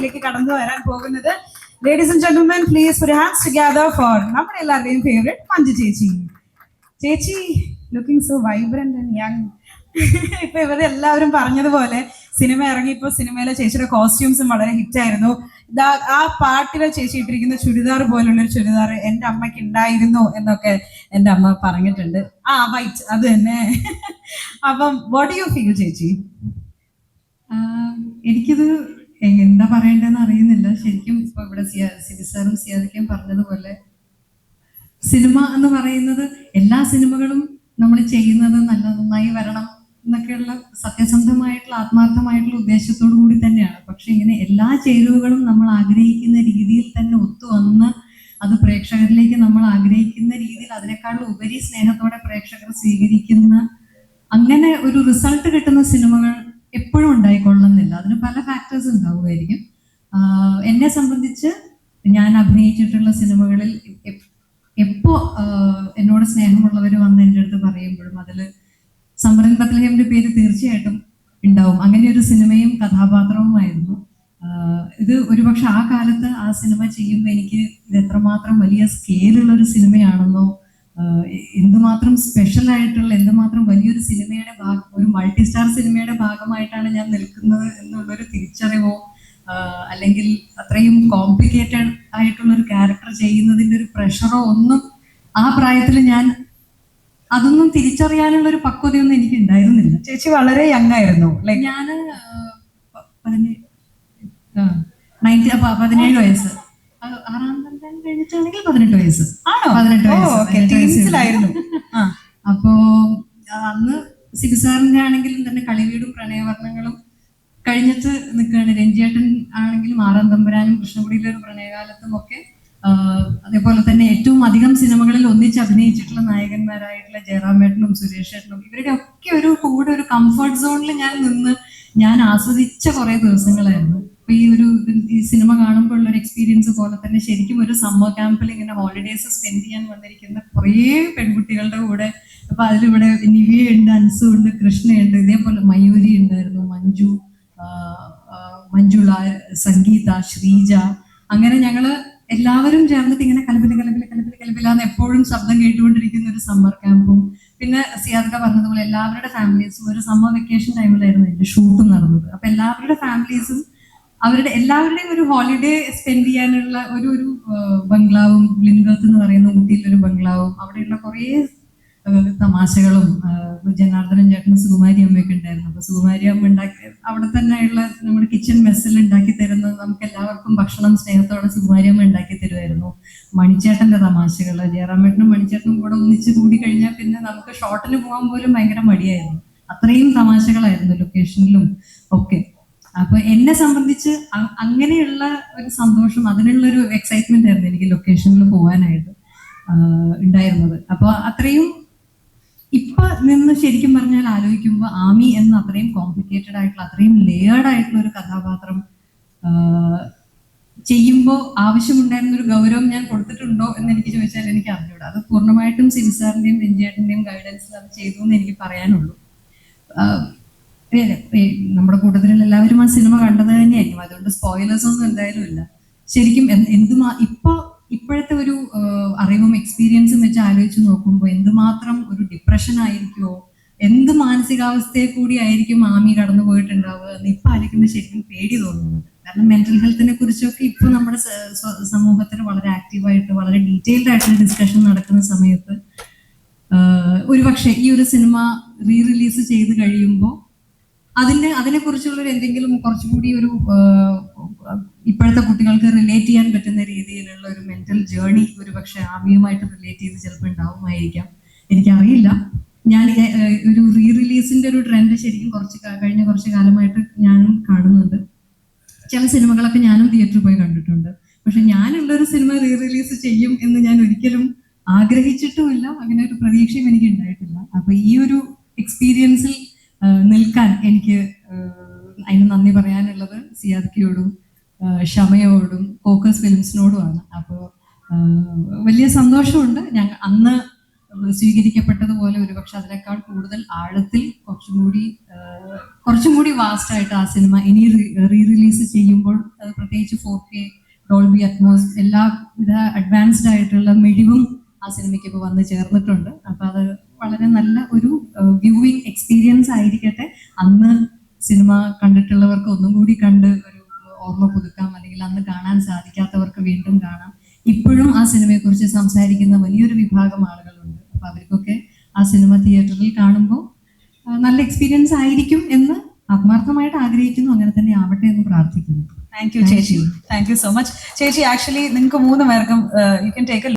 വേദിയിലേക്ക് കടന്നു വരാൻ പോകുന്നത്. ലേഡീസ് ആൻഡ് ജെന്റിൽമെൻ പ്ലീസ് ഒരു ഹാൻഡ്സ് ടുഗദർ ഫോർ നമ്മുടെ എല്ലാവരുടെയും ഫേവറേറ്റ് മഞ്ജു ചേച്ചി. ചേച്ചി looking so vibrant and young ഇപ്പൊ ഇവരെ എല്ലാവരും പറഞ്ഞതുപോലെ സിനിമ ഇറങ്ങിയപ്പോൾ സിനിമയിലെ ചേച്ചിയുടെ കോസ്റ്റ്യൂംസും വളരെ ഹിറ്റായിരുന്നു ഇതാ ആ പാട്ടിലെ ചേച്ചി ഇട്ടിരിക്കുന്ന ചുരിദാർ പോലുള്ള ഒരു ചുരിദാർ എന്റെ അമ്മയ്ക്ക് ഉണ്ടായിരുന്നു എന്നൊക്കെ എന്റെ അമ്മ പറഞ്ഞിട്ടുണ്ട്. ആ വൈറ്റ് അത് തന്നെ. അപ്പം വാട്ട് യു ഫീൽ ചേച്ചി? എനിക്കിത് എന്താ പറയേണ്ടതെന്ന് അറിയുന്നില്ല. ശരിക്കും ഇപ്പൊ ഇവിടെ സിയ- സിയാദിക്കും സാറും സിയാദിക്കയും പറഞ്ഞതുപോലെ സിനിമ എന്ന് പറയുന്നത് എല്ലാ സിനിമകളും നമ്മൾ ചെയ്യുന്നത് നല്ല നന്നായി വരണം എന്നൊക്കെയുള്ള സത്യസന്ധമായിട്ടുള്ള ആത്മാർത്ഥമായിട്ടുള്ള ഉദ്ദേശത്തോടു കൂടി തന്നെയാണ്. പക്ഷെ ഇങ്ങനെ എല്ലാ ചേരുവകളും നമ്മൾ ആഗ്രഹിക്കുന്ന രീതിയിൽ തന്നെ ഒത്തുവന്ന് അത് പ്രേക്ഷകരിലേക്ക് നമ്മൾ ആഗ്രഹിക്കുന്ന രീതിയിൽ അതിനേക്കാളും ഉപരി സ്നേഹത്തോടെ പ്രേക്ഷകർ സ്വീകരിക്കുന്ന അങ്ങനെ ഒരു റിസൾട്ട് കിട്ടുന്ന സിനിമകൾ എപ്പോഴും ഉണ്ടായിക്കൊള്ളുന്നില്ല. അതിന് പല ഉണ്ടാവുമായിരിക്കും എന്നെ സംബന്ധിച്ച് ഞാൻ അഭിനയിച്ചിട്ടുള്ള സിനിമകളിൽ എപ്പോ എന്നോട് സ്നേഹമുള്ളവർ വന്ന് എന്റെ അടുത്ത് പറയുമ്പോഴും അതിൽ സമരൻ ബത്ലഹേമിന്റെ പേര് തീർച്ചയായിട്ടും ഉണ്ടാവും. അങ്ങനെ ഒരു സിനിമയും കഥാപാത്രവുമായിരുന്നു. ഇത് ഒരുപക്ഷെ ആ കാലത്ത് ആ സിനിമ ചെയ്യുമ്പോൾ എനിക്ക് ഇത് എത്രമാത്രം വലിയ സ്കെയിലുള്ള ഒരു സിനിമയാണെന്നോ എന്തുമാത്രം സ്പെഷ്യൽ ആയിട്ടുള്ള എന്തുമാത്രം വലിയൊരു സിനിമയുടെ ഭാഗം ഒരു മൾട്ടി സ്റ്റാർ സിനിമയുടെ ഭാഗമായിട്ടാണ് ഞാൻ നിൽക്കുന്നത് എന്നുള്ളൊരു തിരിച്ചറിവോ അല്ലെങ്കിൽ അത്രയും കോംപ്ലിക്കേറ്റഡ് ആയിട്ടുള്ള ഒരു ക്യാരക്ടർ ചെയ്യുന്നതിന്റെ ഒരു പ്രഷറോ ഒന്നും ആ പ്രായത്തിൽ ഞാൻ അതൊന്നും തിരിച്ചറിയാനുള്ള ഒരു പക്വതയൊന്നും എനിക്ക് ഉണ്ടായിരുന്നില്ല. ചേച്ചി വളരെ യങ് ആയിരുന്നു ഞാൻ പതിനേഴ് പതിനേഴ് വയസ്സ്. ആറാം തരം കഴിഞ്ഞിട്ടാണെങ്കിൽ പതിനെട്ട് വയസ്സ്. ആണോ? പതിനെട്ട് അപ്പോ അന്ന് അന്ന് സിബിസാറിന്റെ ആണെങ്കിലും തന്നെ കളിവീടും പ്രണയവർണങ്ങളും കഴിഞ്ഞിട്ട് നിൽക്കുകയാണ്. രഞ്ജിയേട്ടൻ ആണെങ്കിലും ആറാം തമ്പുരാനും കൃഷ്ണകുടിയിലെ ഒരു പ്രണയകാലത്തും ഒക്കെ അതേപോലെ തന്നെ ഏറ്റവും അധികം സിനിമകളിൽ ഒന്നിച്ച് അഭിനയിച്ചിട്ടുള്ള നായകന്മാരായിട്ടുള്ള ജയറാമേട്ടനും സുരേഷ് ഏട്ടനും ഇവരുടെ ഒക്കെ ഒരു കൂടെ ഒരു കംഫർട്ട് സോണിൽ ഞാൻ നിന്ന് ഞാൻ ആസ്വദിച്ച കുറെ ദിവസങ്ങളായിരുന്നു. അപ്പൊ ഈ ഒരു ഈ സിനിമ കാണുമ്പോൾ ഉള്ള ഒരു എക്സ്പീരിയൻസ് പോലെ തന്നെ ശരിക്കും ഒരു സമ്മർ ക്യാമ്പിൽ ഇങ്ങനെ ഹോളിഡേസ് സ്പെൻഡ് ചെയ്യാൻ വന്നിരിക്കുന്ന കുറേ പെൺകുട്ടികളുടെ കൂടെ. അപ്പൊ അതിലിവിടെ നിവിയ ഉണ്ട് അൻസു ഉണ്ട് കൃഷ്ണയുണ്ട് ഇതേപോലെ മയൂരി ഉണ്ടായിരുന്നു മഞ്ജു മഞ്ജുള സംഗീത ശ്രീജ. അങ്ങനെ ഞങ്ങൾ എല്ലാവരും ചേർന്നിട്ട് ഇങ്ങനെ കലപില കലപില കലപില കലപിലാന്ന് എപ്പോഴും ശബ്ദം കേട്ടുകൊണ്ടിരിക്കുന്ന ഒരു സമ്മർ ക്യാമ്പും പിന്നെ സിയാദക്ക പറഞ്ഞതുപോലെ എല്ലാവരുടെ ഫാമിലീസും ഒരു സമ്മർ വെക്കേഷൻ ടൈമിലായിരുന്നു എന്റെ ഷൂട്ടും നടന്നത്. അപ്പൊ എല്ലാവരുടെ ഫാമിലീസും അവരുടെ എല്ലാവരുടെയും ഒരു ഹോളിഡേ സ്പെൻഡ് ചെയ്യാനുള്ള ഒരു ഒരു ബംഗ്ലാവും ലിൻഗത്ത് എന്ന് പറയുന്ന ഊട്ടിയിലൊരു ബംഗ്ലാവും അവിടെയുള്ള കുറേ തമാശകളും ജനാർദ്ദനൻ ചേട്ടനും സുകുമാരി അമ്മയൊക്കെ ഉണ്ടായിരുന്നു. അപ്പൊ സുകുമാരി അമ്മ ഉണ്ടാക്കി അവിടെ തന്നെയുള്ള നമ്മുടെ കിച്ചൺ മെസ്സിൽ ഉണ്ടാക്കി തരുന്ന നമുക്ക് എല്ലാവർക്കും ഭക്ഷണം സ്നേഹത്തോടെ സുകുമാരി അമ്മ ഉണ്ടാക്കി തരുമായിരുന്നു. മണിച്ചേട്ടന്റെ തമാശകൾ ജയറാമേട്ടനും മണിച്ചേട്ടനും കൂടെ ഒന്നിച്ച് കൂടി കഴിഞ്ഞാൽ പിന്നെ നമുക്ക് ഷോട്ടിന് പോകാൻ പോലും ഭയങ്കര മടിയായിരുന്നു. അത്രയും തമാശകളായിരുന്നു ലൊക്കേഷനിലും ഒക്കെ. അപ്പൊ എന്നെ സംബന്ധിച്ച് അങ്ങനെയുള്ള ഒരു സന്തോഷം അതിനുള്ള ഒരു എക്സൈറ്റ്മെന്റ് ആയിരുന്നു എനിക്ക് ലൊക്കേഷനിൽ പോകാനായിട്ട് ഉണ്ടായിരുന്നത്. അപ്പൊ അത്രയും ഇപ്പൊ നിന്ന് ശരിക്കും പറഞ്ഞാൽ ആലോചിക്കുമ്പോൾ ആമി എന്ന അത്രയും കോംപ്ലിക്കേറ്റഡ് ആയിട്ടുള്ള അത്രയും ലേയേർഡ് ആയിട്ടുള്ള ഒരു കഥാപാത്രം ചെയ്യുമ്പോൾ ആവശ്യമുണ്ടായിരുന്ന ഒരു ഗൗരവം ഞാൻ കൊടുത്തിട്ടുണ്ടോ എന്ന് എനിക്ക് ചോദിച്ചാൽ എനിക്ക് അറിഞ്ഞൂടാ. അത് പൂർണമായിട്ടും സിൻസാറിന്റെയും രഞ്ജേട്ടന്റെയും ഗൈഡൻസ് അത് ചെയ്തു എന്ന് എനിക്ക് പറയാനുള്ളൂ. നമ്മുടെ കൂട്ടത്തിലുള്ള എല്ലാവരും ആ സിനിമ കണ്ടത് തന്നെയായിരിക്കും. അതുകൊണ്ട് സ്പോയിലേഴ്സ് ഒന്നും എന്തായാലും ഇല്ല. ശരിക്കും എന്ത് എന്തുമാ ഇപ്പൊ ഇപ്പോഴത്തെ ഒരു അറിവും എക്സ്പീരിയൻസും വെച്ച് ആലോചിച്ച് നോക്കുമ്പോൾ എന്തുമാത്രം ഒരു ഡിപ്രഷൻ ആയിരിക്കുമോ എന്ത് മാനസികാവസ്ഥയെ കൂടി ആയിരിക്കും ആമി കടന്നു പോയിട്ടുണ്ടാവുക എന്ന് ഇപ്പൊ ആലോചിക്കുമ്പോൾ ശരിക്കും പേടി തോന്നുന്നുണ്ട് കാരണം മെന്റൽ ഹെൽത്തിനെ കുറിച്ചൊക്കെ ഇപ്പൊ നമ്മുടെ സമൂഹത്തിൽ വളരെ ആക്റ്റീവായിട്ട് വളരെ ഡീറ്റെയിൽഡ് ആയിട്ടുള്ള ഡിസ്കഷൻ നടക്കുന്ന സമയത്ത് ഒരു ഒരുപക്ഷെ ഈ ഒരു സിനിമ റീ റിലീസ് ചെയ്ത് കഴിയുമ്പോൾ അതിന് അതിനെക്കുറിച്ചുള്ള എന്തെങ്കിലും കുറച്ചുകൂടി ഒരു ഇപ്പോഴത്തെ കുട്ടികൾക്ക് റിലേറ്റ് ചെയ്യാൻ പറ്റുന്ന രീതിയിലുള്ള ഒരു മെന്റൽ ജേർണി ഒരു പക്ഷെ ആമിയുമായിട്ട് റിലേറ്റ് ചെയ്ത് ചിലപ്പോൾ ഉണ്ടാവുമായിരിക്കാം. എനിക്കറിയില്ല. ഞാൻ ഒരു റീ റിലീസിന്റെ ഒരു ട്രെൻഡ് ശരിക്കും കുറച്ച് കഴിഞ്ഞ കുറച്ച് കാലമായിട്ട് ഞാനും കാണുന്നുണ്ട്. ചില സിനിമകളൊക്കെ ഞാനും തിയേറ്ററിൽ പോയി കണ്ടിട്ടുണ്ട്. പക്ഷെ ഞാനുള്ള ഒരു സിനിമ റീ റിലീസ് ചെയ്യും എന്ന് ഞാൻ ഒരിക്കലും ആഗ്രഹിച്ചിട്ടുമില്ല. അങ്ങനെ ഒരു പ്രതീക്ഷയും എനിക്ക് ഉണ്ടായിട്ടില്ല അപ്പൊ ഈ ഒരു എക്സ്പീരിയൻസിൽ ആ, നിൽക്കാൻ എനിക്ക് ആ, അതിന് നന്ദി പറയാനുള്ളത് സിയാദ്ക്കിയോടും ആ, ഷമയോടും ഫോക്കസ് ഫിലിംസിനോടുമാണ്. അപ്പോൾ വലിയ സന്തോഷമുണ്ട്. ഞങ്ങൾ അന്ന് സ്വീകരിക്കപ്പെട്ടതുപോലെ ഒരുപക്ഷെ അതിനേക്കാൾ കൂടുതൽ ആഴത്തിൽ കുറച്ചും കൂടി കുറച്ചും കൂടി വാസ്റ്റ് ആയിട്ട് ആ സിനിമ ഇനി റീ റിലീസ് ചെയ്യുമ്പോൾ അത് പ്രത്യേകിച്ച് ഫോർ കെ ഡോൾബി അറ്റ്മോസ് എല്ലാ വിധ അഡ്വാൻസ്ഡ് ആയിട്ടുള്ള മിഴിവും ആ സിനിമയ്ക്ക് ഇപ്പോൾ വന്ന് ചേർന്നിട്ടുണ്ട്. അപ്പം അത് വളരെ നല്ല ഒരു വ്യൂവിങ് എക്സ്പീരിയൻസ് ആയിരിക്കട്ടെ. അന്ന് സിനിമ കണ്ടിട്ടുള്ളവർക്ക് ഒന്നും കൂടി കണ്ട് സിനിമയെക്കുറിച്ച് സംസാരിക്കുന്ന വലിയൊരു വിഭാഗം ആളുകളുണ്ട്. അപ്പം അവർക്കൊക്കെ ആ സിനിമ തിയേറ്ററിൽ കാണുമ്പോൾ നല്ല എക്സ്പീരിയൻസ് ആയിരിക്കും എന്ന് ആത്മാർത്ഥമായിട്ട് ആഗ്രഹിക്കുന്നു. അങ്ങനെ തന്നെ ആവട്ടെ എന്ന് പ്രാർത്ഥിക്കുന്നു. താങ്ക് യു ചേച്ചി. താങ്ക് യു സോ മച്ച് ചേച്ചി ആക്ച്വലി നിങ്ങൾക്ക് മൂന്ന് പേർക്കും യു കെൻ ടേക്ക്